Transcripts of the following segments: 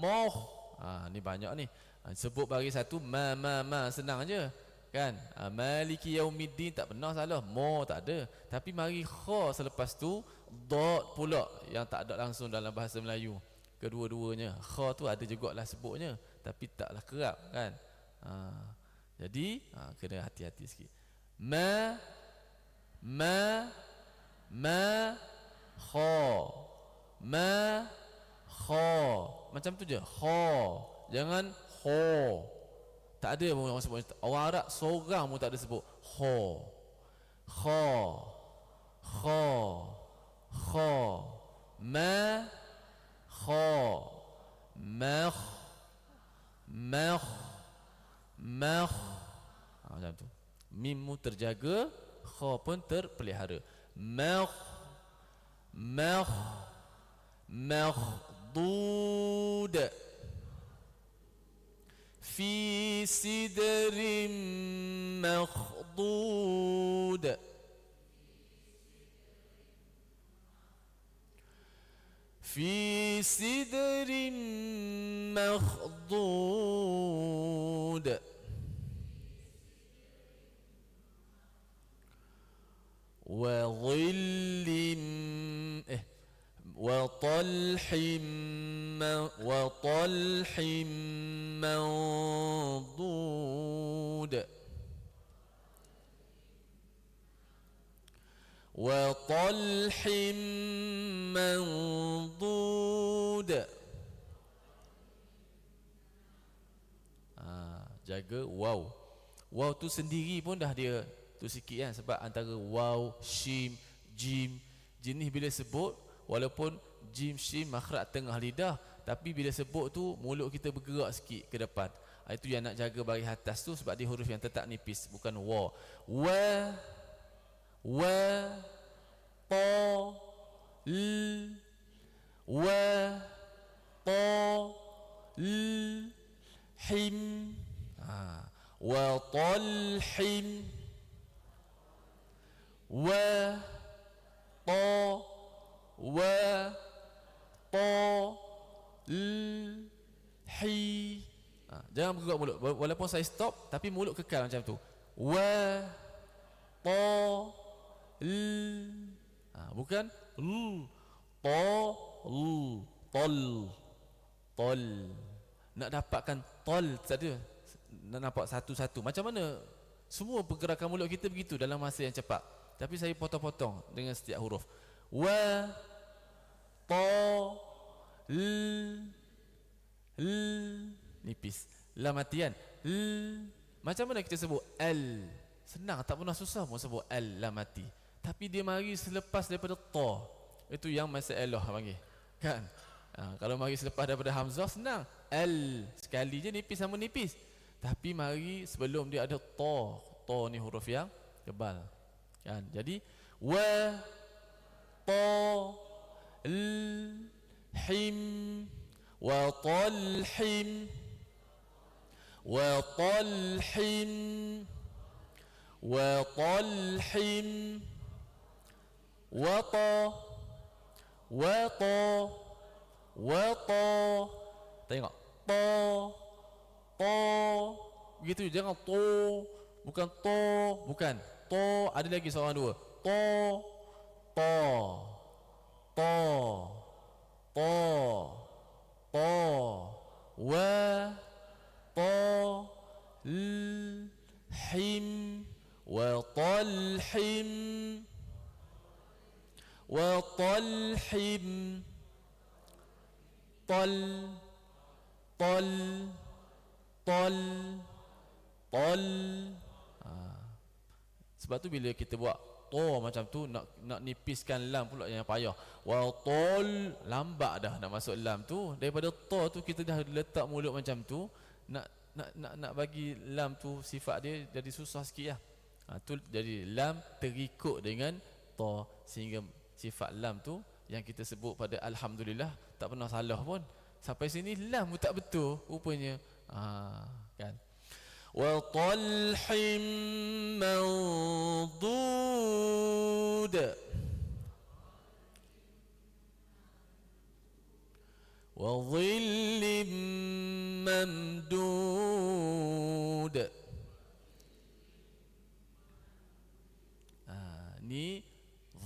moh. Ha, ni banyak ni. Ha, sebut bagi satu ma ma ma. Senang je kan? Ha, maliki yaumiddin. Tak pernah salah. Mo tak ada. Tapi mari kha selepas tu dot pula yang tak ada langsung dalam bahasa Melayu. Kedua-duanya. Kha tu ada jugalah sebutnya tapi taklah kerap kan? Ha, jadi ha, kena hati-hati sikit. Ma ma ma kha. Ma kha macam tu je. Kha jangan kha tak ada pun orang sebut orang Arab seorang pun tak ada sebut kha kha kha kha ma. Kha ma. Ma. Ma. Ha, macam tu. Mim mu terjaga kha pun terpelihara. Ma. Ma makhdud في سدر مخضود. في سدر مخضود. وظل وطلح وطلح منضود وطلح منضود ah, jaga wow wow tu sendiri pun dah dia tu sikit kan sebab antara wow shim jim jenis bila sebut walaupun jim shin makhraj tengah lidah tapi bila sebut tu mulut kita bergerak sikit ke depan. Ah, itu yang nak jaga bagi atas tu sebab dia huruf yang tetap nipis bukan wa. Wa wa ta l wa ta l him. Ha wa talhim wa ta wa ta l hi. Ha, jangan bergerak mulut. Walaupun saya stop tapi mulut kekal macam tu. Wa ta l ha, bukan? L ta l tol tol. Nak dapatkan tol tadi nak nampak satu-satu. Macam mana? Semua pergerakan mulut kita begitu dalam masa yang cepat. Tapi saya potong-potong dengan setiap huruf. Wa ta l l. Nipis. Lam mati kan l. Macam mana kita sebut l? Senang tak pernah susah pun sebut l lam mati. Tapi dia mari selepas daripada ta itu yang masalah panggil. Kan? Ha, kalau mari selepas daripada hamzah senang. L. Sekali je nipis sama nipis. Tapi mari sebelum dia ada ta ta ni huruf yang tebal. Kan? Jadi wa ta l him wa talhim wa talhim wa talhim wa ta wa ta wa ta tengok. ta ta begitu jangan to. Bukan to. Bukan. To. Ada lagi seorang dua. To. To to to to wa to l him wa talhim wa talhim tal tal tol tol ha. sebab tu bila kita buat to macam tu nak nak nipiskan lam pula yang payah. Wa tol lambat dah nak masuk lam tu. Daripada to tu kita dah letak mulut macam tu nak nak nak nak bagi lam tu sifat dia jadi susah sikit lah. Ha, tu jadi lam terikut dengan to. Sehingga sifat lam tu yang kita sebut pada alhamdulillah tak pernah salah pun. Sampai sini lam tak betul rupanya. Ah kan wa dhillim mamdud ha, ni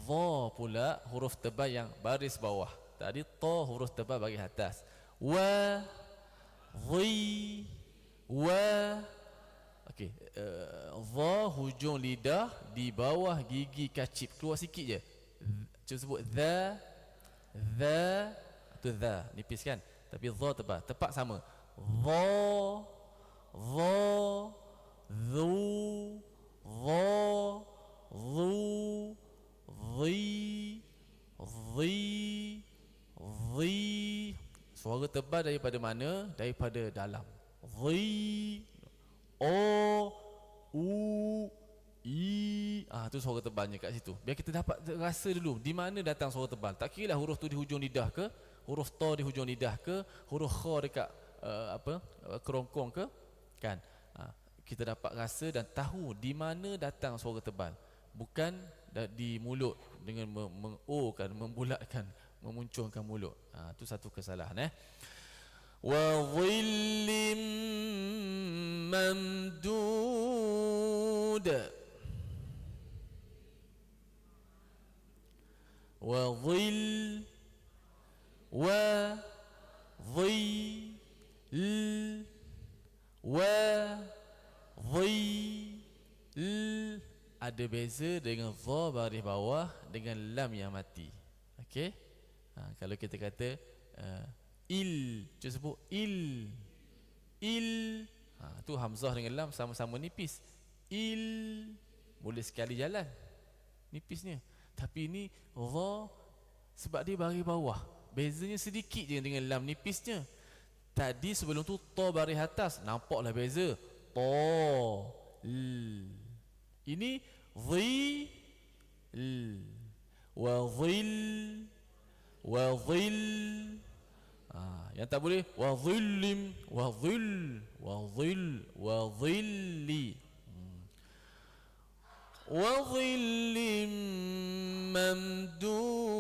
dha pula huruf tebal yang baris bawah. Tadi ta huruf tebal baris atas. Wa dhi wa okey uh, dha hujung lidah di bawah gigi kacip. Keluar sikit je. Cuba sebut the the tu the nipis kan tapi dha tebal tepat sama. Dha dha dhu dha dhu dhi dhi dhi. Suara tebal daripada mana? Daripada dalam. Dhi o u i. Ah tu suara tebalnya kat situ. Biar kita dapat rasa dulu di mana datang suara tebal. Tak kira lah huruf tu di hujung lidah ke huruf ta di hujung lidah ke huruf kha dekat uh, apa uh, kerongkong ke. Kan? Uh, kita dapat rasa dan tahu di mana datang suara tebal. Bukan di mulut dengan meng kan membulatkan memunculkan mulut. Ha, tu satu kesalahan eh. Wa dhillim wa dhil wa dhil ada beza dengan dha baris bawah dengan lam yang mati. Okey? Ha, kalau kita kata uh, il cuba sebut il. Il ha, tu hamzah dengan lam sama-sama nipis. Il boleh sekali jalan nipisnya. Tapi ini dha sebab dia baris bawah. Bezanya sedikit je dengan lam nipisnya. Tadi sebelum tu ta baris atas nampaklah beza. Ta l. Ini dhi l. Wa dhil wa dhil ah yang tak boleh wa dhillim wa dhil wa dhil wa dhilli wa dhillim mamdud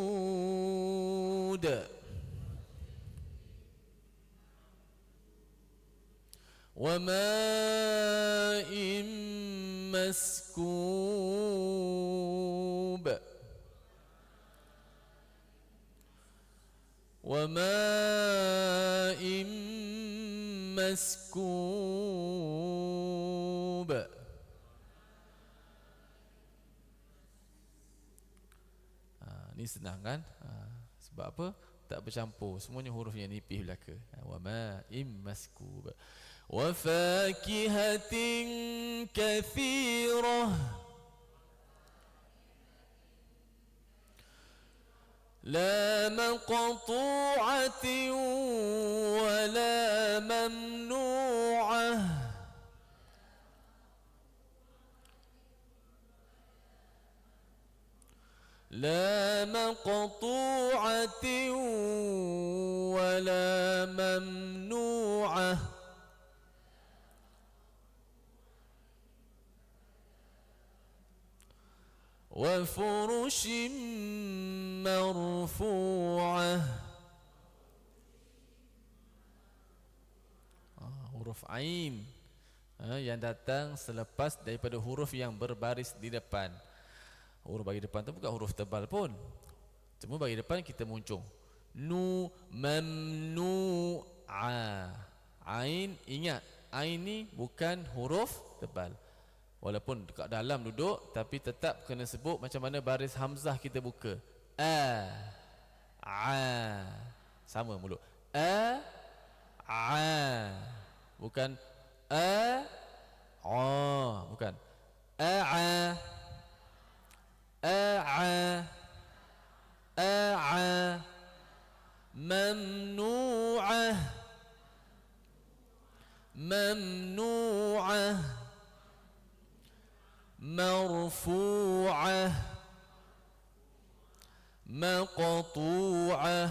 وماء مسكوب وماء مسكوب ha, ni senang kan ha, sebab apa tak bercampur semuanya huruf yang nipis belaka ha, wa ma'im maskub wa لا مقطوعة ولا ممنوعة. لا مقطوعة ولا ممنوعة. وفرش مرفوعة ah, huruf ain ah, yang datang selepas daripada huruf yang berbaris di depan huruf bagi depan tu bukan huruf tebal pun cuma bagi depan kita muncung nu mamnu a ain ingat ain ni bukan huruf tebal Walaupun dekat dalam duduk Tapi tetap kena sebut macam mana baris Hamzah kita buka. A. A. Sama mulut. A. A. Bukan A. A. Bukan. A. A. A. A. A. A. Mamnu'ah. Mamnu'ah مرفوعة مقطوعة.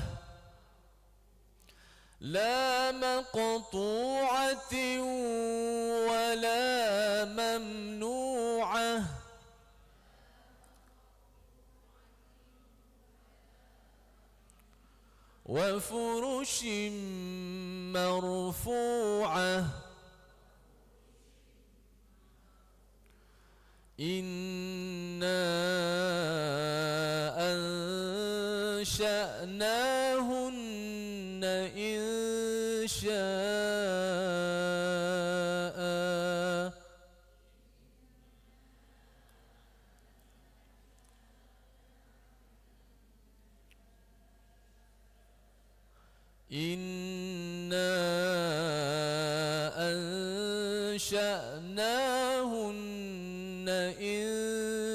لا مقطوعة ولا ممنوعة. وفرش مرفوعة. إنا أنشأناهن إن شاء إنا أنشأناهن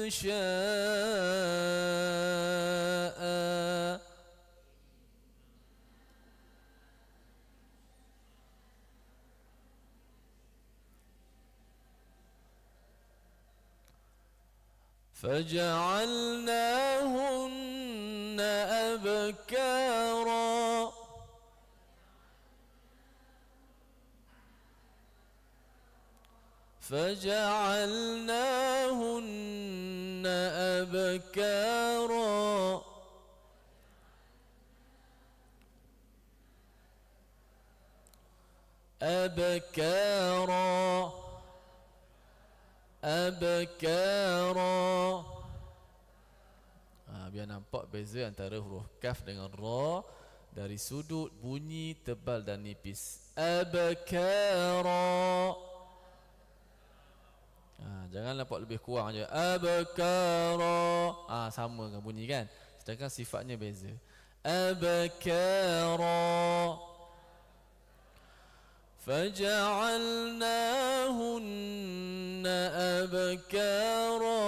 شاء. فجعلناهن أبكارا. فجعلناهن أبكارا أبكارا أبكارا ha, Biar nampak beza antara huruf kaf dengan ra Dari sudut bunyi tebal dan nipis Abkara ha, Jangan nampak lebih kurang je Abkara ha, Sama dengan bunyi kan Sedangkan sifatnya beza Abkara فجعلناهن أبكارا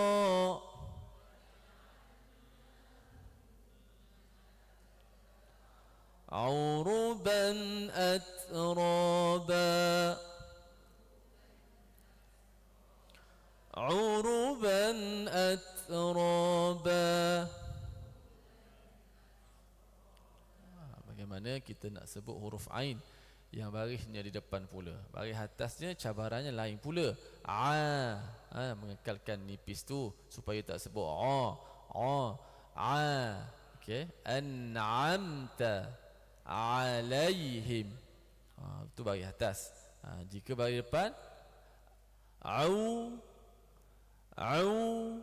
عربا أترابا عربا أترابا Bagaimana kita nak sebut huruf Ain yang barisnya di depan pula baris atasnya cabarannya lain pula a ha, mengekalkan nipis tu supaya tak sebut a a a okey an'amta alaihim ha, tu baris atas ha, jika baris depan au au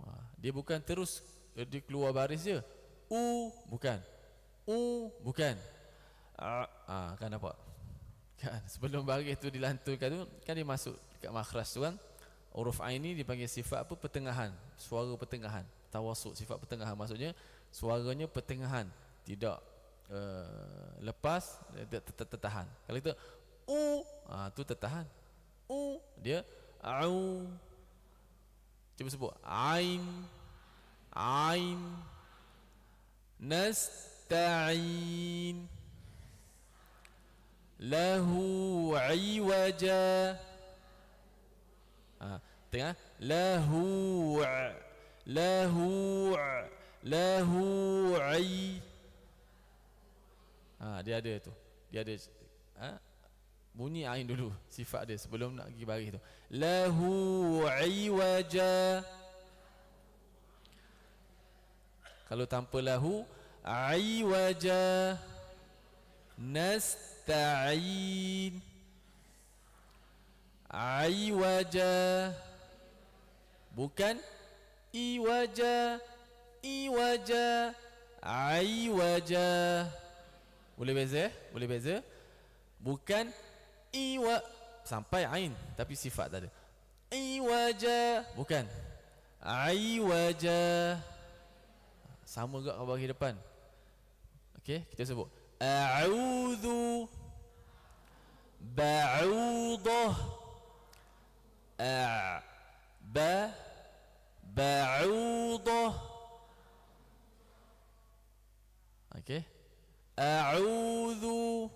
ha, dia bukan terus eh, dia keluar baris je u bukan u bukan Ah, ah, kan nampak? Kan sebelum baris tu dilantunkan tu kan dia masuk dekat makhraj tu kan. Huruf ain ni dipanggil sifat apa? Pertengahan. Suara pertengahan. Tawasuk sifat pertengahan maksudnya suaranya pertengahan, tidak uh, lepas tidak tertahan. Kalau kita u ah tu tertahan. U dia au. Cuba sebut. Ain. Ain. Nasta'in. Lahu iwaja. Ha, tengah. Lahu lahu lahu i. Ha, dia ada tu. Dia ada bunyi ain dulu sifat dia sebelum nak pergi baris tu. Lahu iwaja. Kalau tanpa lahu iwaja. Nast nasta'in. Aiwaja Bukan Iwaja. Iwaja. Aiwaja Boleh beza eh? Boleh beza? Bukan iwa. Sampai ain tapi sifat tak ada. Iwaja. Bukan. Iwaja sama juga kalau bagi depan. Okey kita sebut. A'udzu ba'udah a ba ba'udah okey. A'udzu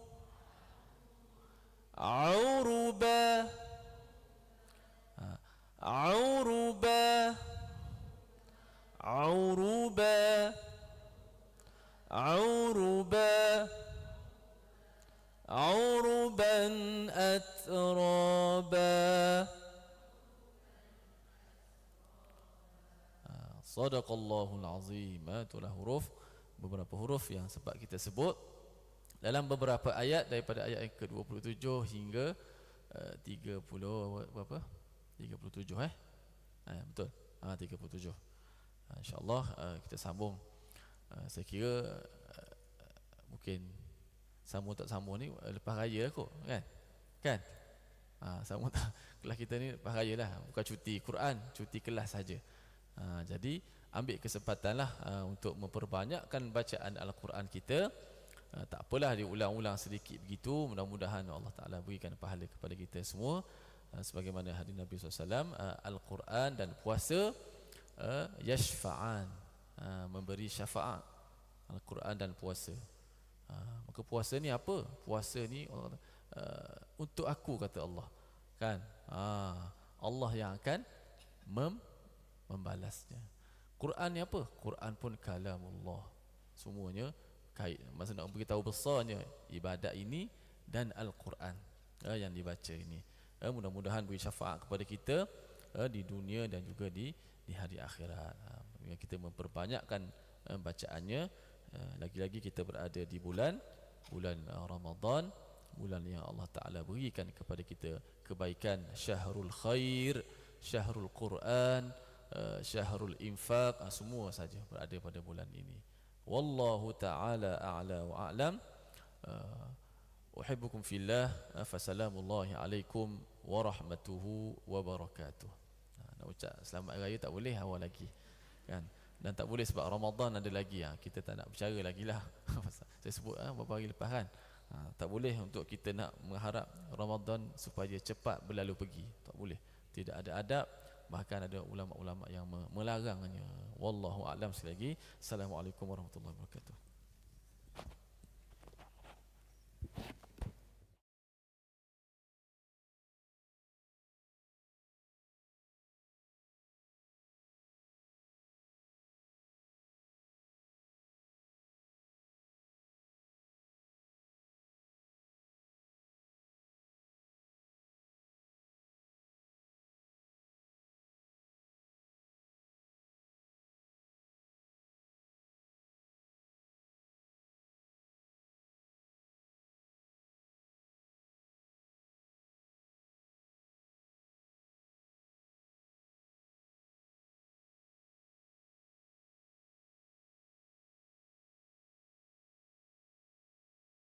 عربا عربا عربا عربا عربا أترابا. صدق الله العظيم. هذه الحروف beberapa huruf yang sempat kita sebut. Dalam beberapa ayat daripada ayat yang ke-27 hingga uh, 30 berapa 37 eh? Eh betul. Ah 37 uh, insyaallah uh, kita sambung. Uh, saya kira uh, mungkin sambung tak sambung ni uh, lepas raya lah kot kan? Kan? Ha, sambung tak? Kelas kita ni lepas raya lah. Bukan cuti Quran cuti kelas saja. Ha, jadi ambil kesempatan lah uh, untuk memperbanyakkan bacaan Al-Quran kita uh, tak apalah diulang-ulang sedikit begitu. Mudah-mudahan Allah Ta'ala berikan pahala kepada kita semua. Uh, sebagaimana hadis Nabi SAW uh, Al-Quran dan puasa yashfa'an memberi syafaat. Al-Quran dan puasa. Maka puasa ni apa? puasa ni untuk aku kata Allah. Kan? Uh, Allah yang akan mem- membalasnya. Quran ni apa? Quran pun kalamullah. Semuanya kait. Masa nak beritahu besarnya ibadat ini dan Al-Quran uh, yang dibaca ini. Uh, mudah-mudahan beri syafaat kepada kita uh, di dunia dan juga di di hari akhirat. Uh, kita memperbanyakkan uh, bacaannya uh, lagi-lagi kita berada di bulan bulan uh, Ramadan bulan yang Allah Taala berikan kepada kita kebaikan. Syahrul khair syahrul Quran uh, syahrul infaq uh, semua saja berada pada bulan ini wallahu taala a'la wa a'lam. Uh, uhibbukum fillah. Uh, fasalamullahi alaikum warahmatuhu wabarakatuh uh, nak ucap selamat raya tak boleh awal lagi. Kan? Dan tak boleh sebab Ramadan ada lagi. Ha. kita tak nak bercara lagi lah. Saya sebut ha, beberapa hari lepas kan. Ha, tak boleh untuk kita nak mengharap Ramadan supaya cepat berlalu pergi. Tak boleh. Tidak ada adab. Bahkan ada ulama-ulama yang melarangnya wallahu alam. Sekali lagi assalamualaikum warahmatullahi wabarakatuh